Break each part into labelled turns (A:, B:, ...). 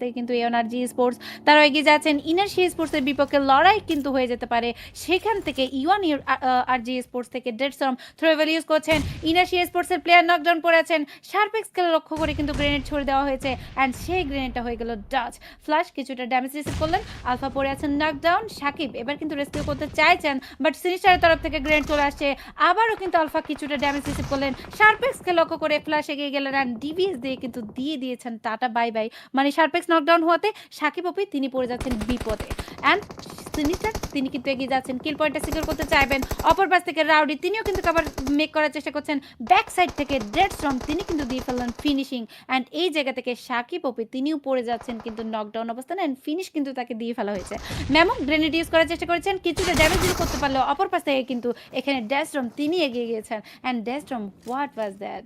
A: থেকে কিন্তু NRG sports তারা এগিয়ে যাচ্ছেন। ইনার্সি স্পোর্টসের বিপক্ষে লড়াই কিন্তু হয়ে যেতে পারে। সেখান থেকে ইওয়ান আর জি স্পোর্টস থেকে ডেডসম থ্রোয়েল ইউজ করছেন। ইনার্সি স্পোর্টসের প্লেয়ার নকডাউন পড়েছেন শার্পেক্সকে লক্ষ্য করে কিন্তু গ্রেনেড ছড়ে দেওয়া হয়েছে। অ্যান্ড সেই গ্রেনেডটা হয়ে গেল ডাচ ফ্লাশ কিছুটা ড্যামেজ রিসিভ করলেন। আলফা পড়ে আছেন নকডাউন সাকিব এবার কিন্তু রেস্কিউ করতে চাইছেন। বাট সিনিস্টারের তরফ থেকে গ্রেনেড চলে আসছে। আবারও কিন্তু আলফা কিছুটা ড্যামেজ রিসিভ করলেন। শার্পেক্সকে লক্ষ্য করে ফ্লাশ এগিয়ে গেলেন। অ্যান্ড ডিভিএস দিয়ে কিন্তু দিয়ে দিয়েছেন টাটা বাই বাই মানে শার্পেক্স নকডাউন হওয়াতে সাকিব অপি তিনি পড়ে যাচ্ছেন বিপদে। অ্যান্ড সিনিস্টার তিনি কিন্তু এগিয়ে যাচ্ছেন। কিল পয়েন্টটা সিকিউর করতে চাইবেন। অপর পাশ থেকে রাউডি তিনিও কিন্তু কভার মেক করার চেষ্টা করছেন। ব্যাক সাইড থেকে ডেড স্ট্রং তিনি কিন্তু দিয়ে ফেললেন ফিনিশিং অ্যান্ড এই জায়গা থেকে সাকিব অপি তিনিও পড়ে যাচ্ছেন কিন্তু নকডাউন অবস্থানে। অ্যান্ড ফিনিশ কিন্তু তাকে দিয়ে ফেলা হয়েছে। ম্যামও গ্রেনেড ইউজ করার চেষ্টা করেছেন। কিছুটা ড্যামেজ ডিল করতে পারলেও অপর পাশ থেকে কিন্তু এখানে ড্যাস্ট্রম তিনি এগিয়ে গিয়েছেন। অ্যান্ড ড্যাস্ট্রম হোয়াট ওয়াজ দ্যাট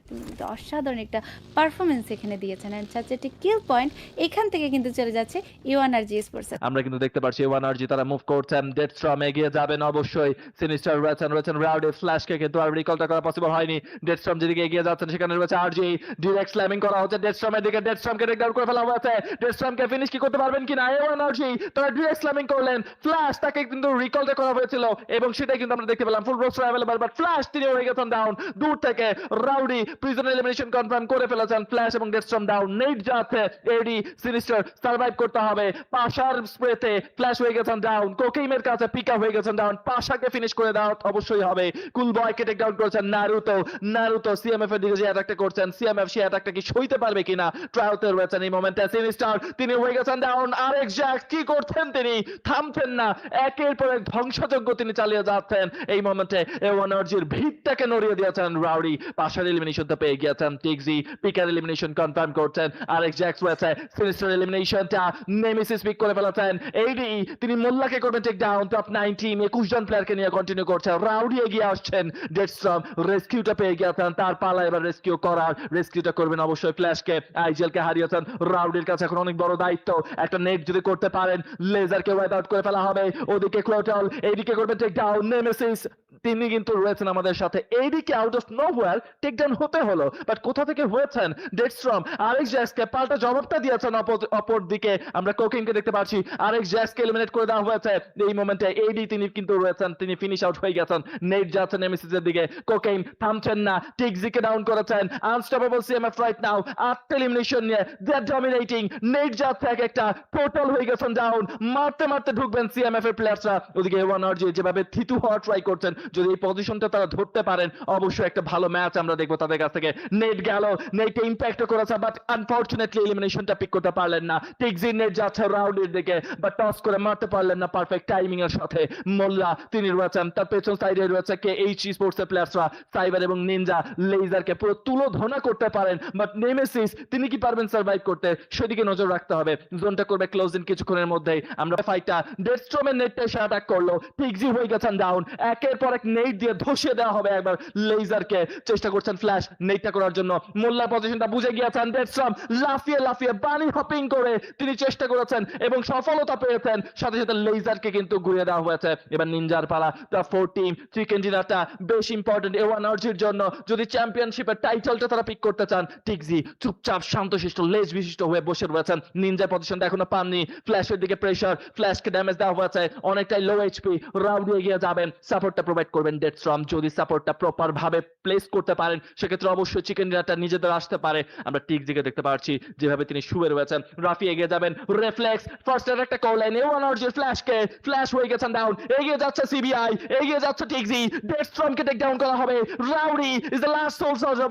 A: অসাধারণ একটা পারফরমেন্স এখানে দিয়েছেন। অ্যান্ড চারটি কিল পয়েন্ট এখান থেকে কিন্তু চলে যাচ্ছে ইউয়ান আর স্পোর্টস
B: আমরা কিন্তু দেখতে পাচ্ছি ওয়ান আরজি তারা করছেন ডেড স্ট্রম এগিয়ে যাবেন অবশ্যই। সিনিস্টার রয়েছেন রয়েছেন রাউডে ফ্ল্যাশকে কিন্তু আর রিকলটা করা পসিবল হয়নি। ডেড স্ট্রম যেদিকে এগিয়ে যাচ্ছেন, সেখানে রয়েছে আরজি ডিরেক্ট স্ল্যামিং করা হচ্ছে ডেড স্ট্রমের দিকে। ডেড স্ট্রমকে টেক ডাউন করে ফেলা হয়েছে। ডেড স্ট্রমকে ফিনিশ কি করতে পারবেন কিনা? এ ওয়ান আরজি তারা ডিরেক্ট স্ল্যামিং করলেন। ফ্ল্যাশ তাকে কিন্তু রিকলটা করা হয়েছিল এবং সেটাই কিন্তু আমরা দেখতে পেলাম। Full roster available but flash তিনি হয়ে গেছেন ডাউন দূর থেকে রাউডি প্রিজন এলিমিনেশন কনফার্ম করে ফেলেছেন। ফ্ল্যাশ এবং ডেড স্ট্রম ডাউন নেট যাচ্ছে। এডি সিনিস্টার সার্ভাইভ করতে হবে। পাশার স্প্রেতে ফ্ল্যাশ হয়ে গেছেন ডাউন কোকেইমের কাছে পিকা হয়ে গেছেন ডাউন পাশাকে ফিনিশ করে দেওয়া অবশ্যই হবে। কুল বয়কে টেক ডাউন করেছেন নারুতো। নারুতো সিএমএফ এর দিকে যে অ্যাটাকটা করছেন সিএমএফ সেই অ্যাটাকটা কি সইতে পারবে কিনা? ট্রায়ালতে রয়েছেন এই মোমেন্টে সিনিস্টার তিনি হয়ে গেছেন ডাউন আরেক জ্যাক কি করছেন তিনি? থামছেন না। একের পর এক ধ্বংসযজ্ঞ তিনি চালিয়ে যাচ্ছেন। এই মোমেন্টে এওয়ানার্জির ভিতটাকে নড়িয়ে দিয়েছেন রাউডি পাশার এলিমিনেশনটা পেয়ে গিয়েছেন টিক্সি পিকার এলিমিনেশন কনফার্ম করছেন আরেক জ্যাক্স রয়েছে। সিনিস্টার এলিমিনেশনটা নেমিসিস পিক করে ফেলেছেন। এইডি তিনি মোল্লাকে করবেন টেক ডাউন টপ নাইনটিন একুশ জন প্লেয়ারকে নিয়ে কন্টিনিউ করছে রাউডি এগিয়ে আসছেন ডেডস্ট্রম রেস্কিউটা পেয়ে গিয়েছেন, তার পালা এবার রেস্কিউ করার রেস্কিউটা করবেন অবশ্যই ফ্ল্যাশকে আইজেলকে কে হারিয়েছেন রাউডির কাছে এখন অনেক বড় দায়িত্ব। একটা নেট যদি করতে পারেন লেজারকে ওয়াইপ আউট করে ফেলা হবে। ওদিকে ক্লোটল এইদিকে করবেন টেক ডাউন নেমেসিস তিনি কিন্তু রয়েছেন আমাদের সাথে। এইদিকে out of nowhere take down হতে হলো। বাট কোথা থেকে হয়েছেন? ডেডস্ট্রম আরেক জ্যাসকে পাল্টা জবাবটা দিয়েছেন অপর- দিকে আমরা কোকিংকে দেখতে পাচ্ছি। আরেক জ্যাসকে এলিমিনেট করে দেওয়া হয়েছে। এই মোমেন্টে এইডি তিনি কিন্তু রয়েছেন। তিনি ফিনিশ আউট হয়ে গেছেন। নেট যাচ্ছেন এমএসিস এর দিকে। কোকেইন থামছেন না। টিকজিকে ডাউন করেছেন। আনস্টপেবল সিএমএফ রাইট নাও আটটা এলিমিনেশন নিয়ে দে আর ডমিনেটিং নেট যাচ্ছে এক একটা। টোটাল হয়ে গেছেন ডাউন মারতে মারতে ঢুকবেন সিএমএফ এর প্লেয়াররা ওদিকে ওয়ান আরজি যেভাবে থিতু হওয়ার ট্রাই করছেন। যদি এই পজিশনটা তারা ধরতে পারেন, অবশ্যই একটা ভালো ম্যাচ আমরা দেখব তাদের কাছ থেকে। নেট গেল, নেটে ইম্প্যাক্ট করেছে বাট আনফরচুনেটলি এলিমিনেশনটা পিক করতে পারলেন না। টিকজি নেট যাচ্ছে রাউন্ডের দিকে বাট টস করে মারতে পারলেন না পারফেক্ট টাইমিং এর সাথে। মোল্লা, তিনি রয়েছেন, তার পেছন সাইডে রয়েছে কে এইচ স্পোর্টস এর প্লেয়াররা সাইবার এবং নিনজা লেজারকে পুরো তুলো ধনা করতে পারেন বাট নেমেসিস তিনি কি পারবেন সার্ভাইভ করতে? সেদিকে নজর রাখতে হবে। জোনটা করবে ক্লোজ ইন কিছুক্ষণের মধ্যেই। আমরা ফাইটটা ডেডস্ট্রমের নেটটা এসে অ্যাটাক করল টিকজি হয়ে গেছেন ডাউন একের পর এক নেট দিয়ে ধসিয়ে দেওয়া হবে একবার। লেজারকে চেষ্টা করছেন ফ্ল্যাশ নেটটা করার জন্য। মোল্লা পজিশনটা বুঝে গিয়েছেন ডেডস্ট্রম লাফিয়ে লাফিয়ে বানি হপিং করে তিনি চেষ্টা করেছেন এবং সফলতা পেয়েছেন। সাথে সাথে লেজারকে কিন্তু ঘুরিয়ে দেওয়া হয়েছে। এবার নিনজার পালা দ্য ফোর টিম চিকেন ডিনারটা বেশ ইম্পর্টেন্ট এ ওয়ান এনার্জির জন্য। যদি চ্যাম্পিয়নশিপের টাইটেলটা তারা পিক করতে চান টিকজি চুপচাপ শান্তশিষ্ট লেজ বিশিষ্ট হয়ে বসে রয়েছেন। নিনজার পজিশনটা এখনও পাননি। ফ্ল্যাশের দিকে প্রেশার ফ্ল্যাশকে ড্যামেজ দেওয়া হয়েছে। অনেকটাই লো এইচপি রাউন্ড এগিয়ে যাবেন। সাপোর্টটা প্রোভাইড করবেন ডেড স্ট্রম যদি সাপোর্টটা প্রপার ভাবে প্লেস করতে পারেন, সেক্ষেত্রে অবশ্যই চিকেন ডিনারটা নিজেদের আসতে পারে। আমরা টিকজিকে দেখতে পাচ্ছি, যেভাবে তিনি শুয়ে রয়েছেন। রাফি এগিয়ে যাবেন রেফ্লেক্স ফার্স্ট এর একটা কল এনে ওয়ান এনার্জির ফ্ল্যাশকে ফ্ল্যাশ হয়ে গেছেন ডাউন এগিয়ে যাচ্ছে সিবিআই এগিয়ে যাচ্ছে টিকজি ডেড স্ট্রমকে টেক ডাউন করা হবে। Rowdy is the last soul charger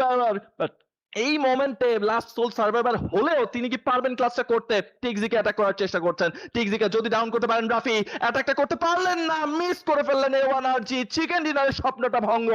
B: but এই মোমেন্টে লাস্ট সোল সার্ভাইভার হলেও তিনি কি পারবেন ক্লাসটা করতে? টিকজিকে অ্যাটাক করার চেষ্টা করছেন। টিকজিকে যদি ডাউন করতে পারেন রাফি অ্যাটাকটা করতে পারলেন না মিস করে ফেললেন এ ওয়ান আর জি চিকেন ডিনারের স্বপ্নটা ভঙ্গ।